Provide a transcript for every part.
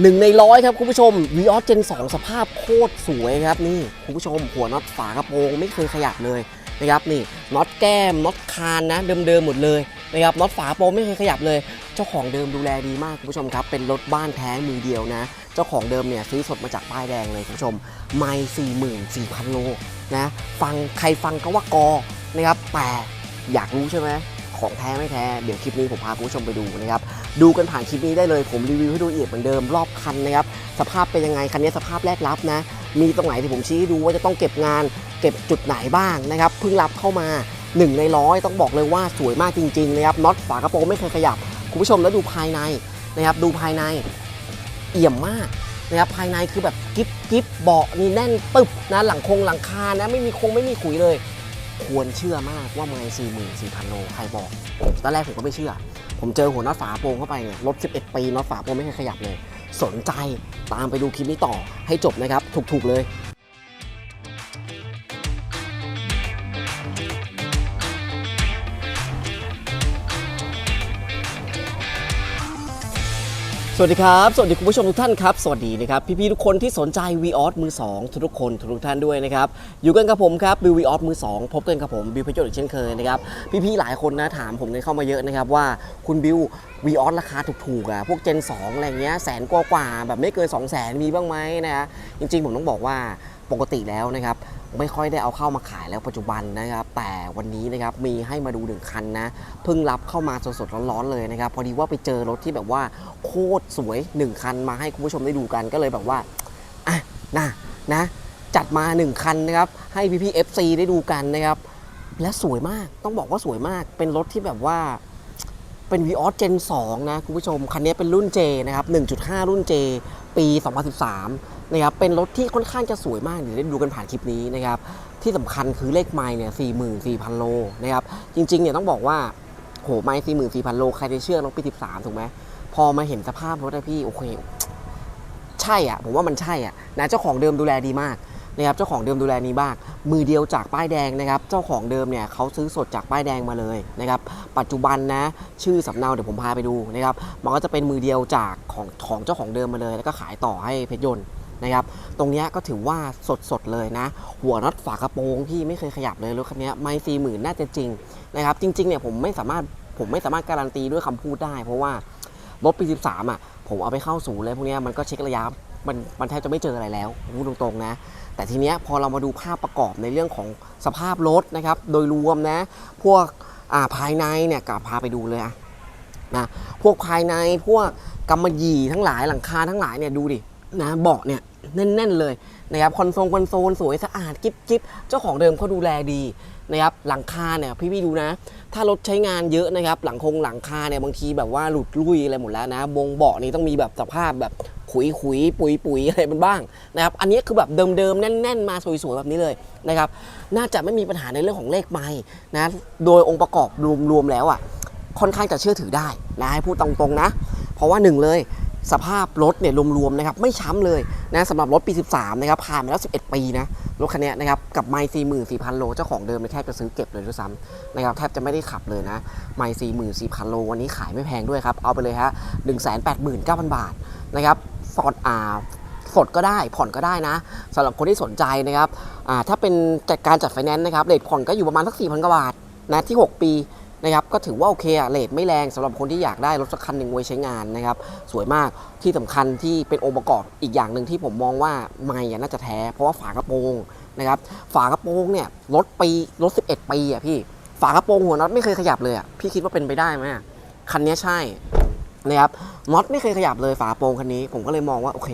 หนึ่งในร้อยครับคุณผู้ชม v ีออสเจน2สภาพโคตรสวยครับนี่คุณผู้ชมหัวน็อตฝากระโปรงไม่เคยขยับเลยนะครับนี่น็อตแก้มน็อตคานนะเดิมๆหมดเลยนะครับน็อตฝากระโปรงไม่เคยขยับเลย เจ้าของเดิมดูแลดีมากคุณผู้ชมครับ เป็นรถบ้านแท้มือเดียวนะ เจ้าของเดิมเนี่ยซื้อสดมาจากป้ายแดงเลยคุณผู้ชมไม่สี่หมื่นสี่พันโลนะฟังใครฟังก็ว่ากอนะครับแต่อยากรู้ใช่ไหม ของแท้ไม่แท้เดี๋ยวคลิปนี้ผมพาคุณผู้ชมไปดูนะครับดูกันผ่านคลิปนี้ได้เลยผมรีวิวให้ดูละเอียดเหมือนเดิมรอบคันนะครับสภาพเป็นยังไงคันนี้สภาพแรกรับนะ มีตรงไหนที่ผมชี้ดูว่าจะต้องเก็บงาน เก็บจุดไหนบ้างนะครับเพิ่งรับเข้ามา 1 ในร้อยต้องบอกเลยว่าสวยมากจริงๆนะครับน็อตฝากระโปรงไม่เคยขยับคุณผู้ชมแล้วดูภายในนะครับดูภายในเอี่ยมมากนะครับภายในคือแบบกิ๊บกิ๊บเบาะนี่แน่นตึบนะหลังคงหลังคานะไม่มีคงไม่มีขุยเลย ควรเชื่อมากว่าไม่สี่หมื่นสี่พันโลใครบอกตอนแรกผมก็ไม่เชื่อ ผมเจอหัวน็อตฝาโปรงเข้าไปเนี่ยรถ11 ปีน็อตฝาโปรงไม่เคยขยับเลย สนใจตามไปดูคลิปนี้ต่อให้จบนะครับ ถูกๆเลย วัสดีครับ สวัสดีคุณผู้ชมทุกท่านครับ สวัสดีนะครับ พี่ๆทุกคนที่สนใจ v ีออสมือ 2 ทุกๆคนทุกท่านด้วยนะครับ อยู่กันกับผมครับบิววีออสมือ 2 พบกันกับผมบิวพะโยชน์อีกเช่นเคยนะครับ พี่ๆหลายคนนะถามผมกันเข้ามาเยอะนะครับว่าคุณบิววีออสราคาถูกๆอะพวกเจน2อะไรเงี้ยแสนกว่าๆแบบไม่เกิน 2 0 0แสนมีบ้างไหมนะฮะจริงๆผมต้องบอกว่า ปกติแล้วนะครับไม่ค่อยได้เอาเข้ามาขายแล้วปัจจุบันนะครับ แต่วันนี้นะครับมีให้มาดูหนึ่งคันนะเพิ่งรับเข้ามาสดๆร้อนๆเลยนะครับ พอดีว่าไปเจอรถที่แบบว่าโคตรสวย 1 คันมาให้คุณผู้ชมได้ดูกันก็เลยแบบว่าอะนะนะ จัดมา 1 คันนะครับ ให้พี่พี่ๆ FC ได้ดูกันนะครับ และสวยมากต้องบอกว่าสวยมากเป็นรถที่แบบว่าเป็น v ีออส Gen 2นะคุณผู้ชมคันนี้เป็นรุ่น J นะครับ1.5 รุ่น J ปี 2013 นะครับเป็นรถที่ค่อนข้างจะสวยมากเดี๋ยวได้ดูกันผ่านคลิปนี้นะครับที่สำคัญคือเลขไมล์เนี่ย44,000โลนะครับจริงๆเนี่ยต้องบอกว่าโหไมล์44,000โลใครจะเชื่อน้องปี13ถูกไหมพอมาเห็นสภาพรถอะพี่โอเคใช่อะผมว่ามันใช่อะนะเจ้าของเดิมดูแลดีมากนะครับเจ้าของเดิมดูแลดีมากมือเดียวจากป้ายแดงนะครับ เจ้าของเดิมเนี่ยเขาซื้อสดจากป้ายแดงมาเลยนะครับ ปัจจุบันนะ ชื่อสำเนาเดี๋ยวผมพาไปดูนะครับ มันก็จะเป็นมือเดียวจากของของเจ้าของเดิมมาเลย แล้วก็ขายต่อให้เพชรยนต์ นะครับ ตรงนี้ก็ถือว่าสดสดๆเลยนะ หัวน็อตฝากระโปรงพี่ไม่เคยขยับเลยรถคันนี้ไม่สี่หมื่นน่าจะจริงนะครับ จริงๆเนี่ยผมไม่สามารถผมไม่สามารถการันตีด้วยคำพูดได้ เพราะว่ารถปี 13 อะ ผมเอาไปเข้าศูนย์เลยพวกนี้มันก็เช็คระยะมันมันแทบจะไม่เจออะไรแล้วพูดตรงๆนะ แต่ทีเนี้ยพอเรามาดูภาพประกอบในเรื่องของสภาพรถนะครับ โดยรวมนะ พวกอ่าภายในเนี่ยกับพาไปดูเลยอะนะพวกภายในพวกกำมะหยี่ทั้งหลายหลังคาทั้งหลายเนี่ยดูดินะเบาะเนี่ย แน่นๆเลยนะครับคอนโซลคอนโซลสวยสะอาดกิ๊บกิ๊บเจ้าของเดิมเขาดูแลดีนะครับหลังคาเนี่ยพี่ๆดูนะ ถ้ารถใช้งานเยอะนะครับ หลังคงหลังคาเนี่ยบางทีแบบว่าหลุดลุยอะไรหมดแล้วนะบงเบาะนี่ต้องมีแบบสภาพแบบขุยขุยปุยปุยอะไรมันบ้างนะครับอันนี้คือแบบเดิมๆแน่น ๆ มาสวยๆแบบนี้เลยนะครับน่าจะไม่มีปัญหาในเรื่องของเลขไม้นะโดยองค์ประกอบรวมๆแล้วอะค่อนข้างจะเชื่อถือได้นะให้พูดตรงๆนะ เพราะว่าหนึ่งเลย สภาพรถเนี่ยรวมๆนะครับไม่ช้ำเลยนะสำหรับรถปี 13 นะครับผ่านมาแล้ว 11 ปีนะรถคันนี้นะครับกับไมล์44,000โลเจ้าของเดิมเนี่ยแทบจะซื้อเก็บเลยด้วยซ้ำนะครับแทบจะไม่ได้ขับเลยนะไมล์44,000โลวันนี้ขายไม่แพงด้วยครับ เอาไปเลยฮะ189,000บาทนะครับฟอร์ดอ่าสดก็ได้ผ่อนก็ได้นะสำหรับคนที่สนใจนะครับอ่าถ้าเป็นจัดการจัดไฟแนนซ์นะครับเลทผ่อนก็อยู่ประมาณสัก4,000กว่าบาทนะที่ 6 ปี นะครับก็ถือว่าโอเคอะเลทไม่แรงสำหรับคนที่อยากได้รถสักคันหนึ่งไว้ใช้งานนะครับสวยมากที่สำคัญที่เป็นองค์ประกอบอีกอย่างหนึ่งที่ผมมองว่าไม่น่าจะแท้เพราะว่าฝากระโปรงนะครับฝากระโปรงเนี่ยรถปีรถ 11 ปีอะพี่ฝากระโปรงหัวน็อตไม่เคยขยับเลยอะพี่คิดว่าเป็นไปได้ไหมคันนี้ใช่นะครับน็อตไม่เคยขยับเลยฝากระโปรงคันนี้ผมก็เลยมองว่าโอเค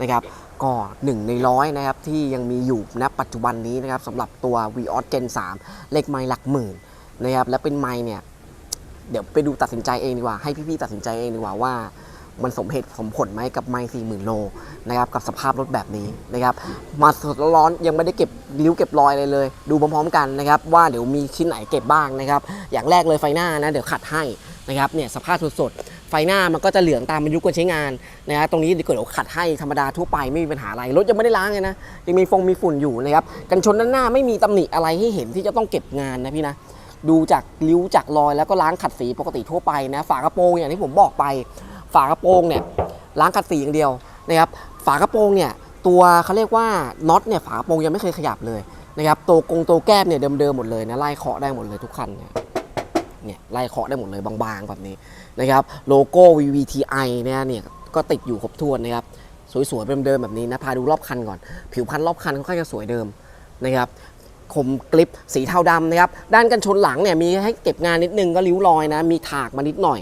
นะครับก็หนึ่งในร้อยนะครับที่ยังมีอยู่ณปัจจุบันนี้นะครับสำหรับตัว v ีออสเจน3เลขไม้หลักหมื่น นะครับและเป็นไม้เนี่ยเดี๋ยวไปดูตัดสินใจเองดีกว่าให้พี่ๆตัดสินใจเองดีกว่าว่า มันสมเหตุสมผลไหมกับไมล์สี่หมื่นโลนะครับกับสภาพรถแบบนี้นะครับมาสดร้อนยังไม่ได้เก็บริ้วเก็บรอยอะไรเลย ดูพร้อมๆกันนะครับว่าเดี๋ยวมีชิ้นไหนเก็บบ้างนะครับอย่างแรกเลยไฟหน้านะเดี๋ยวขัดให้นะครับเนี่ยสภาพสดๆไฟหน้ามันก็จะเหลืองตามอายุการใช้งานนะครับตรงนี้เดี๋ยวเกิดเราขัดให้ธรรมดาทั่วไปไม่มีปัญหาอะไรรถยังไม่ได้ล้างเลยนะยังมีฟงมีฝุ่นอยู่นะครับกันชนด้านหน้าไม่มีตำหนิอะไรให้เห็นที่จะต้องเก็บงานนะพี่นะ ดูจากริ้วจากรอยแล้วก็ล้างขัดสีปกติทั่วไปนะฝากระโปรงอย่างที่ผมบอกไป ฝากระโปรงเนี่ยล้างขัดสีอย่างเดียวนะครับฝากระโปรงเนี่ยตัวเขาเรียกว่าน็อตเนี่ยฝากระโปรงยังไม่เคยขยับเลยนะครับตัวกงตัวแก้มเนี่ยเดิมๆหมดเลยนะไล่เคาะได้หมดเลยทุกคันเนี่ยเนี่ยไล่เคาะได้หมดเลยบางๆแบบนี้นะครับโลโก้ VVTi เนี่ยเนี่ยก็ติดอยู่ครบถ้วนนะครับสวยๆเดิมๆแบบนี้นะพาดูรอบคันก่อน ผิวพันรอบคันค่อนข้างจะสวยเดิมนะครับ คมกลิปสีเทาดำนะครับ ด้านกันชนหลังเนี่ยมีให้เก็บงานนิดนึงก็ริ้วรอยนะ มีถากมานิดหน่อย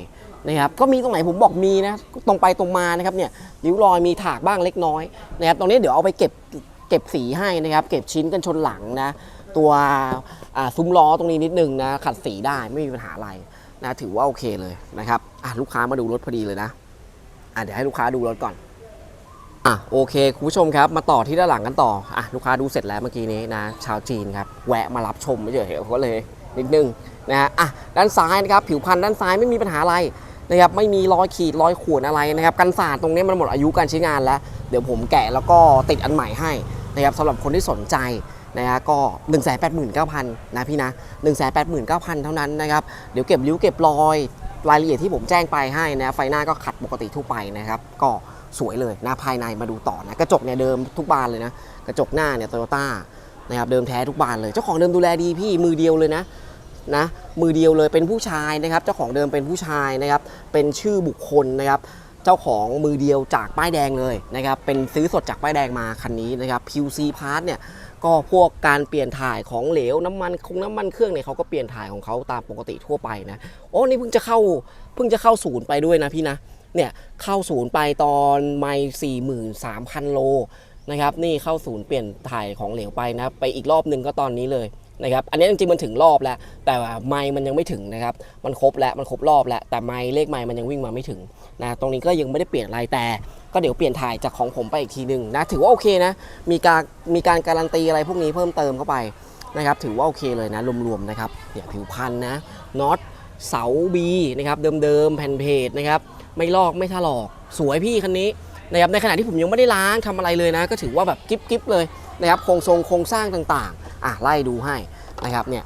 นะครับ ก็มีตรงไหนผมบอกมีนะ ตรงไปตรงมานะครับเนี่ยริ้วรอยมีถากบ้างเล็กน้อยนะครับ ตรงนี้เดี๋ยวเอาไปเก็บเก็บสีให้นะครับ เก็บชิ้นกันชนหลังนะ ตัวซุ้มล้อตรงนี้นิดนึงนะ ขัดสีได้ไม่มีปัญหาอะไรนะ ถือว่าโอเคเลยนะครับลูกค้ามาดูรถพอดีเลยนะะเดี๋ยวให้ลูกค้าดูรถก่อน อะโอเคคุณผู้ชมครับมาต่อที่ด้านหลังกันต่ออะลูกค้าดูเสร็จแล้วเมื่อกี้นี้นะชาวจีนครับแวะมารับชมไม่เฉยๆเขาเลยนิดนึงนะฮะอะด้านซ้ายนะครับผิวพันธุ์ด้านซ้ายไม่มีปัญหาอะไรนะครับไม่มีรอยขีดรอยข่วนอะไรนะครับกันสาดตรงนี้มันหมดอายุการใช้งานแล้ว เดี๋ยวผมแกะแล้วก็ติดอันใหม่ให้นะครับสำหรับคนที่สนใจนะฮะก็ 1 8 9 0 0 0นะพี่นะ 1 8 9 0 0 0 เท่านั้นนะครับเดี๋ยวเก็บริ้วเก็บรอยรายละเอียดที่ผมแจ้งไปให้นะไฟหน้าก็ขัดปกติทั่วไปนะครับก็ สวยเลยนะภายในมาดูต่อนะกระจกเนี่ยเดิมทุกบานเลยนะกระจกหน้าเนี่ยโตโยต้านะครับเดิมแท้ทุกบานเลย เจ้าของเดิมดูแลดีพี่มือเดียวเลยนะนะมือเดียวเลยเป็นผู้ชายนะครับ เจ้าของเดิมเป็นผู้ชายนะครับ เป็นชื่อบุคคลนะครับ เจ้าของมือเดียวจากป้ายแดงเลยนะครับ เป็นซื้อสดจากป้ายแดงมาคันนี้นะครับ QC Part เนี่ยก็พวกการเปลี่ยนถ่ายของเหลวน้ำมันคงน้ำมันเครื่องเนี่ยเขาก็เปลี่ยนถ่ายของเขาตามปกติทั่วไปนะโอ้นี่เพิ่งจะเข้าเพิ่งจะเข้าศูนย์ไปด้วยนะพี่นะ เนี่ยเข้าศูนย์ไปตอนไม่สี่หมื่นสามพันโลนะครับนี่เข้าศูนย์เปลี่ยนถ่ายของเหลวไปนะไปอีกรอบหนึ่งก็ตอนนี้เลยนะครับอันนี้จริงๆมันถึงรอบแล้ว แต่ว่าไม้มันยังไม่ถึงนะครับมันครบแล้วมันครบรอบแล้วแต่ไม้เลขไม้มันยังวิ่งมาไม่ถึงนะตรงนี้ก็ยังไม่ได้เปลี่ยนอะไรแต่ก็เดี๋ยวเปลี่ยนถ่ายจากของผมไปอีกทีหนึ่งนะถือว่าโอเคนะมีการมีการการันตีอะไรพวกนี้เพิ่มเติมเข้าไปนะครับถือว่าโอเคเลยนะรวมๆนะครับเนี่ยผิวพันธ์นะน็อตเสาบีนะครับเดิมๆแผ่นเพจนะครับ ไม่ลอกไม่ถลอก สวยพี่คันนี้นะครับในขณะที่ผมยังไม่ได้ล้างทำอะไรเลยนะ ก็ถือว่าแบบกิ๊บๆเลยนะครับโครงทรงโครงสร้างต่างๆ อะไล่ดูให้นะครับเนี่ย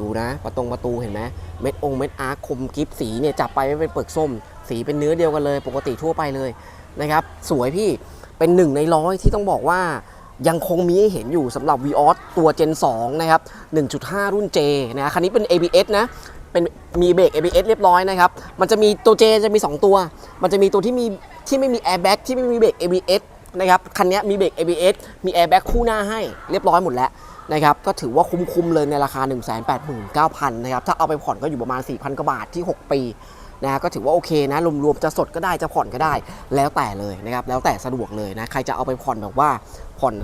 ดูนะประตงประตูเห็นไหมเม็ดองเม็ดอาร์คคมกิฟสีเนี่ยจับไปไม่เป็นเปลือกส้ม สีเป็นเนื้อเดียวกันเลย ปกติทั่วไปเลยนะครับสวยพี่เป็นหนึ่งในร้อยที่ต้องบอกว่ายังคงมีให้เห็นอยู่สำหรับ v ีออสตัว Gen 2 นะครับ 1.5 รุ่น J นะคันนี้เป็น ABS นะ เป็นมีเบรก ABS เรียบร้อยนะครับ มันจะมีตัว J จจะมี 2 ตัว มันจะมีตัวที่มีที่ไม่มี airbag ที่ไม่มีเบรก ABS นะครับ คันนี้มีเบรก ABS มี airbag คู่หน้าให้เรียบร้อยหมดแล้วนะครับ ก็ถือว่าคุ้มๆเลยในราคา 189,000นะครับ ถ้าเอาไปผ่อนก็อยู่ประมาณ 4,000กว่าบาทที่ 6 ปีนะก็ถือว่าโอเคนะรวมๆจะสดก็ได้จะผ่อนก็ได้ แล้วแต่เลยนะครับแล้วแต่สะดวกเลยนะใครจะเอาไปผ่อนแบบว่าผ่อน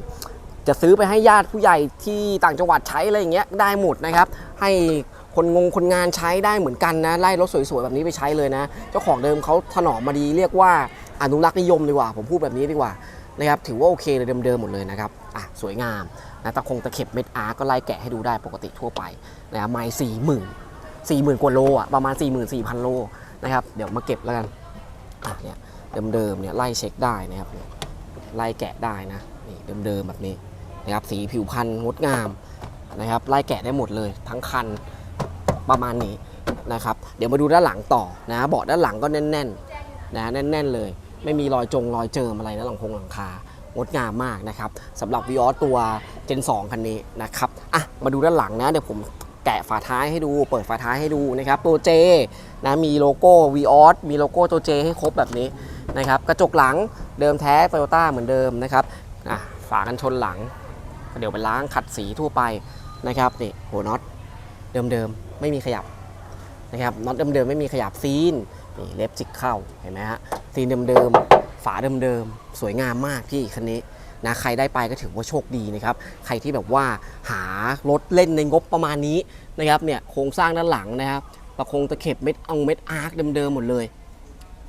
จะซื้อไปให้ญาติผู้ใหญ่ที่ต่างจังหวัดใช้อะไรอย่างเงี้ยได้หมดนะครับ ให้ คนงงคนงานใช้ได้เหมือนกันนะไล่รถสวยๆแบบนี้ไปใช้เลยนะ เจ้าของเดิมเขาถนอมมาดีเรียกว่าอนุรักษ์นิยมดีกว่า ผมพูดแบบนี้ดีกว่านะครับถือว่าโอเคเลยเดิมๆหมดเลยนะครับอะสวยงามนะตะคงตะเข็บเม็ดอาร์ก็ไล่แกะให้ดูได้ปกติทั่วไปนะครับไม้สี่หมื่นสี่หมื่นกว่าโลอะประมาณ4 4 0 0 0 โลนะครับเดี๋ยวมาเก็บแล้วกันอะเนี่ยเดิมๆเนี่ยไล่เช็คได้นะครับไล่แกะได้นะนี่เดิมๆแบบนี้นะครับสีผิวพันธุ์งดงามนะครับไล่แกะได้หมดเลยทั้งคัน ประมาณนี้นะครับเดี๋ยวมาดูด้านหลังต่อนะเบาะด้านหลังก็แน่นๆนะแน่น ๆ เลย ไม่มีรอยจงรอยเจิมอะไรนะหลังคงหลังคางดงามมากนะครับสำหรับ v ีออสตัว Gen 2 คันนี้นะครับอะมาดูด้านหลังนะเดี๋ยวผมแกะฝาท้ายให้ดู เปิดฝาท้ายให้ดูนะครับตัว J นะมีโลโก้ v ีออสมีโลโก้ตัว J ให้ครบแบบนี้นะครับกระจกหลังเดิมแท้ Toyota เหมือนเดิมนะครับอะฝากันชนหลัง เดี๋ยวไปล้างขัดสีทั่วไปนะครับนี่หัวน็อตเดิมๆ ไม่มีขยับนะครับน็อตเดิมๆไม่มีขยับซีนนี่เล็บจิกเข้าเห็นไหมฮะซีนเดิมๆฝาเดิมๆสวยงามมากพี่คันนี้นะใครได้ไปก็ถือว่าโชคดีนะครับใครที่แบบว่าหารถเล่นในงบประมาณนี้นะครับเนี่ยโครงสร้างด้านหลังนะครับประคงตะเข็บเม็ดองเม็ดอาร์คเดิมๆหมดเลย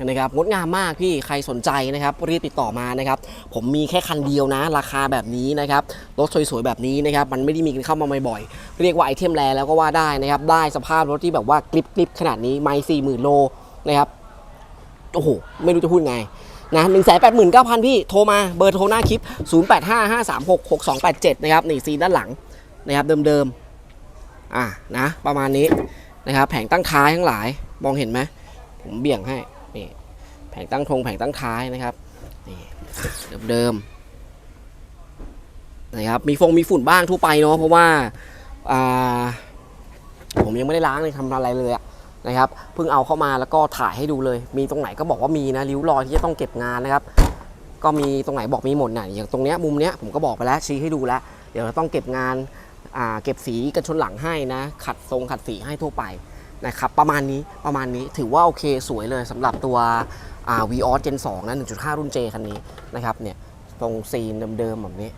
นะครับงดงามมากพี่ใครสนใจนะครับรีบติดต่อมานะครับ ผมมีแค่คันเดียวนะ ราคาแบบนี้นะครับรถสวยๆแบบนี้นะครับมันไม่ได้มีกันเข้ามาบ่อยๆเรียกว่าไอเทมแรแล้วก็ว่าได้นะครับ ได้สภาพรถที่แบบว่ากริบๆขนาดนี้ไม่สี่หมื่นโลนะครับโอ้โหไม่รู้จะพูดไงนะหนึ่งแสนแปดหมื่นเก้าพันพี่โทรมาเบอร์โทรหน้าคลิป0 8 5 5 3 6 6 2 8 7นะครับนี่ซีนด้านหลังนะครับเดิมๆอะนะประมาณนี้นะครับแผงตั้งท้ายทั้งหลายมองเห็นไหมผมเบี่ยงให้ แผงตั้งทงแผงตั้งท้ายนะครับนี่เดิมๆนะครับมีฟงมีฝุ่นบ้างทั่วไปเนาะเพราะว่าาผมยังไม่ได้ล้างเลยทำอะไรเลยนะครับเพิ่งเอาเข้ามาแล้วก็ถ่ายให้ดูเลย มีตรงไหนก็บอกว่ามีนะริ้วรอยที่จะต้องเก็บงานนะครับ ก็มีตรงไหนบอกมีหมดน่ะอย่างตรงเนี้ยมุมเนี้ยผมก็บอกไปแล้วชี้ให้ดูแล้ว เดี๋ยวเราต้องเก็บงานาเก็บสีกันชนหลังให้นะ ขัดทรงขัดสีให้ทั่วไปนะครับประมาณนี้ประมาณนี้ถือว่าโอเคสวยเลยสำหรับตัว อ่า v ีออสเจน2นะ1.5รุ่น J คันนี้นะครับเนี่ยตรงซีนเดิมๆแบบนี้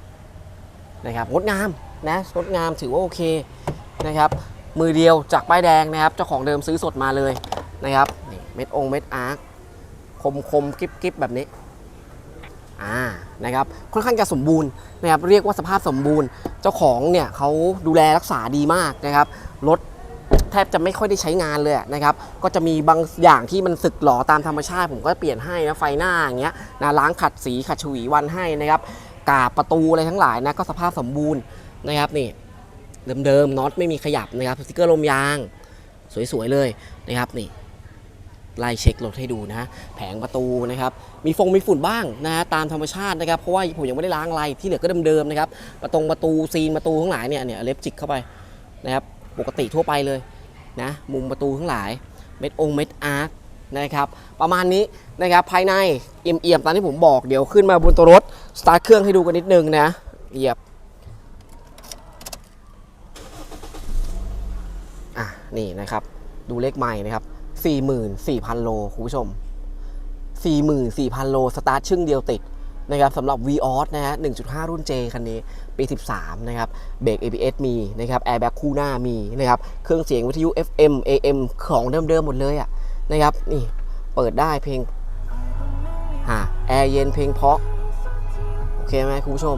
นะครับงดงามนะงดงามถือว่าโอเคนะครับมือเดียวจากป้ายแดงนะครับเจ้าของเดิมซื้อสดมาเลยนะครับนี่เม็ดองเม็ดอาร์คคมคมๆกิ๊บกิ๊บแบบนี้อ่านะครับค่อนข้างจะสมบูรณ์นะครับเรียกว่าสภาพสมบูรณ์ เจ้าของเนี่ยเขาดูแลรักษาดีมากนะครับรถ แทบจะไม่ค่อยได้ใช้งานเลยนะครับก็จะมีบางอย่างที่มันสึกหรอตามธรรมชาติ ผมก็เปลี่ยนให้นะไฟหน้าอย่างเงี้ยนะล้างขัดสีขัดฉวีวันให้นะครับกาบประตูอะไรทั้งหลายนะก็สภาพสมบูรณ์นะครับนี่เดิมๆน็อตไม่มีขยับนะครับสติกเกอร์ลมยาง สวยๆเลยนะครับนี่ไล่เช็ครถให้ดูนะแผงประตูนะครับมีฟงมีฝุ่นบ้างนะฮะตามธรรมชาตินะครับเพราะว่าผมยังไม่ได้ล้างอะไรที่เหลือก็เดิมๆนะครับประตงประตูซีนประตูทั้งหลายเนี่ยเนี่ยเล็บจิกเข้าไปนะครับปกติทั่วไปเลย นะมุมประตูทั้งหลายเม็ดองเม็ดอาร์คนะครับประมาณนี้นะครับภายในเอี่ยมๆตามที่ผมบอกเดี๋ยวขึ้นมาบนตัวรถสตาร์ทเครื่องให้ดูกันนิดนึงนะเหยียบอะนี่นะครับดูเลขใหม่นะครับ 44,000 โลคุณผู้ชม 44,000 โล สตาร์ทชึ่งเดียวติด นะครับสำหรับ v ีออสนะฮะ 1.5 รุ่น J คันนี้ ปี 13 นะครับ เบรก ABS มีนะครับ แอร์แบ็กคู่หน้ามีนะครับ เครื่องเสียงวิทยุ FM AM ของเดิมๆหมดเลยอะนะครับ นี่ เปิดได้เพลงฮะแอร์เย็นเพลงเพาะ โอเคไหมคุณผู้ชม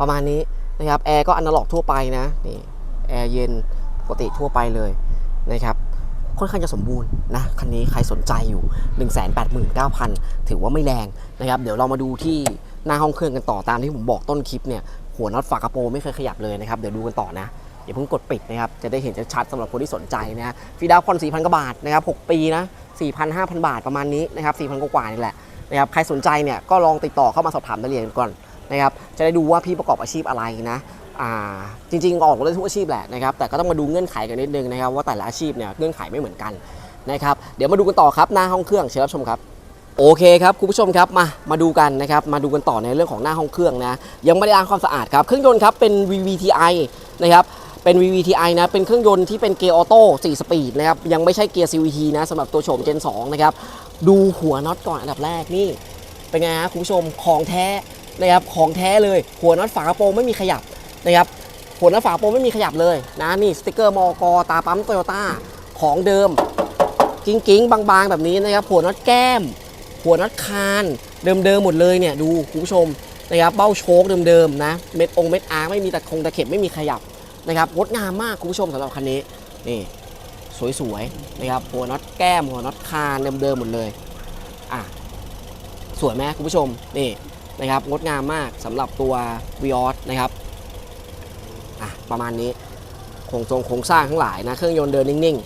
ประมาณนี้นะครับ แอร์ก็อนาล็อกทั่วไปนะ นี่ แอร์เย็นปกติทั่วไปเลยนะครับ ค่อนข้างจะสมบูรณ์นะคันนี้ใครสนใจอยู่ 189,000 ถือว่าไม่แรงนะครับเดี๋ยวเรามาดูที่หน้าห้องเครื่องกันต่อตามที่ผมบอกต้นคลิปเนี่ยหัวน็อตฝากระโปรงไม่เคยขยับเลยนะครับเดี๋ยวดูกันต่อนะอย่าเพิ่งกดปิดนะครับจะได้เห็นชัดๆสำหรับคนที่สนใจนะฮะฟรีดาวน์ผ่อน4,000กว่าบาทนะครับ6ปีนะ4,000 5,000 บาทประมาณนี้นะครับ4,000กว่านี่แหละนะครับใครสนใจเนี่ยก็ลองติดต่อเข้ามาสอบถามรายละเอียดก่อนนะครับจะได้ดูว่าพี่ประกอบอาชีพอะไรนะ จริงๆ ออกได้ทุกอาชีพแหละนะครับ แต่ก็ต้องมาดูเงื่อนไขกันนิดนึงนะครับว่าแต่ละอาชีพเนี่ยเงื่อนไขไม่เหมือนกันนะครับ เดี๋ยวมาดูกันต่อครับหน้าห้องเครื่องเชิญรับชมครับโอเคครับคุณผู้ชมครับมามาดูกันนะครับมาดูกันต่อในเรื่องของหน้าห้องเครื่องนะยังไม่ได้ล้างความสะอาดครับเครื่องยนต์ครับเป็น VVTi นะครับเป็น VVTi นะเป็นเครื่องยนต์ที่เป็นเกียร์ออโต้4สปีดนะครับยังไม่ใช่เกียร์ CVT นะสำหรับตัวโฉม Gen 2นะครับดูหัวน็อตก่อนอันดับแรกนี่เป็นไงฮะคุณผู้ชมของแท้นะครับของแท้เลยหัวน็อตฝากระโปรงไม่มีขยับ นะครับหัวน็อตฝาโปรงไม่มีขยับเลยนะนี่สติกเกอร์มอกตาปั๊มโตโยต้าของเดิมกิ้งๆบางๆ แบบนี้นะครับหัวน็อตแก้ม หัวน็อตคานเดิมๆหมดเลยเนี่ยดูคุณผู้ชมนะครับเบ้าโชคเดิมๆนะเม็ดองเม็ดอาร์ไม่มีตะคงตะเข็บไม่มีขยับนะครับงดงามมากคุณผู้ชมสำหรับคันนี้นี่สวยๆนะครับหัวน็อตแก้ม หัวน็อตคานเดิมๆหมดเลยอะสวยไหมคุณผู้ชมนี่นะครับงดงามมากสำหรับตัว v ีออสนะครับ อะประมาณนี้โครงทรงโครงสร้างทั้งหลายนะเครื่องยนต์เดินนิ่ง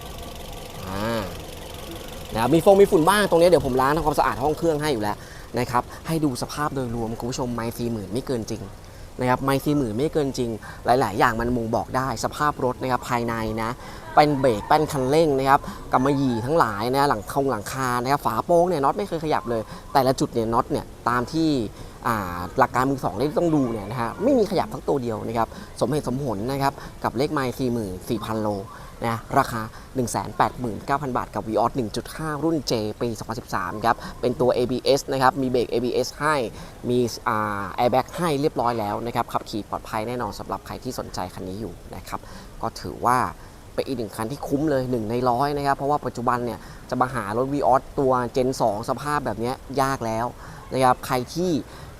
ๆอ่านะมีฟงมีฝุ่นบ้างตรงนี้เดี๋ยวผมล้างทำความสะอาดห้องเครื่องให้อยู่แล้วนะครับให้ดูสภาพโดยรวมคุณผู้ชมไมล์สี่หมื่นไม่เกินจริงนะครับไมล์สี่หมื่นไม่เกินจริง หลาย ๆ อย่างมันมงบอกได้สภาพรถนะครับภายในนะเป็นเบรกเป็นคันเร่งนะครับกำมะหยี่ทั้งหลายนะหลังคงหลังคานะครับฝาโป้งเนี่ยน็อตไม่เคยขยับเลย แต่ละจุดเนี่ยน็อตเนี่ยตามที่ หลักการมือสองที่ต้องดูเนี่ยนะฮะไม่มีขยับทั้งตัวเดียวนะครับสมเหตุสมผลนะครับกับเลขไมล์สี่หมื่นสี่พันโลนะราคา 189,000 บาท กับ v ีออส1.5 รุ่น J ปี 2013 ครับ เป็นตัว ABS นะครับ มีเบรก ABS ให้ มีอ่า airbag ให้เรียบร้อยแล้วนะครับ ขับขี่ปลอดภัยแน่นอนสำหรับใครที่สนใจคันนี้อยู่นะครับ ก็ถือว่าเป็นอีกหนึ่งคันที่คุ้มเลย 1 ในร้อยนะครับ เพราะว่าปัจจุบันเนี่ย จะมาหารถ v ีออสตัว Gen 2 สภาพแบบนี้ยากแล้วนะครับ ใครที่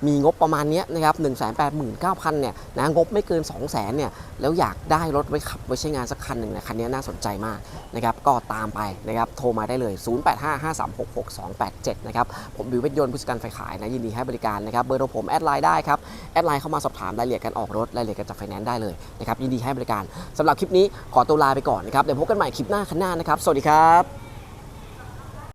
มีงบประมาณนี้นะครับ189,000เนี่ยนะงบไม่เกิน200,000เนี่ยแล้วอยากได้รถไว้ขับไว้ใช้งานสักคันหนึ่งนะคันนี้น่าสนใจมากนะครับก็ตามไปนะครับโทรมาได้เลย 0855366287 นะครับผมบิวเวทยนต์ผู้จัดการไฟขายนะยินดีให้บริการนะครับเบอร์โทรผมแอดไลน์ได้ครับแอดไลน์เข้ามาสอบถามรายละเอียดการออกรถรายละเอียดการจัดไฟแนนซ์ได้เลยนะครับยินดีให้บริการสำหรับคลิปนี้ขอตัวลาไปก่อนนะครับเดี๋ยวพบกันใหม่คลิปหน้าคันหน้านะครับสวัสดีครับ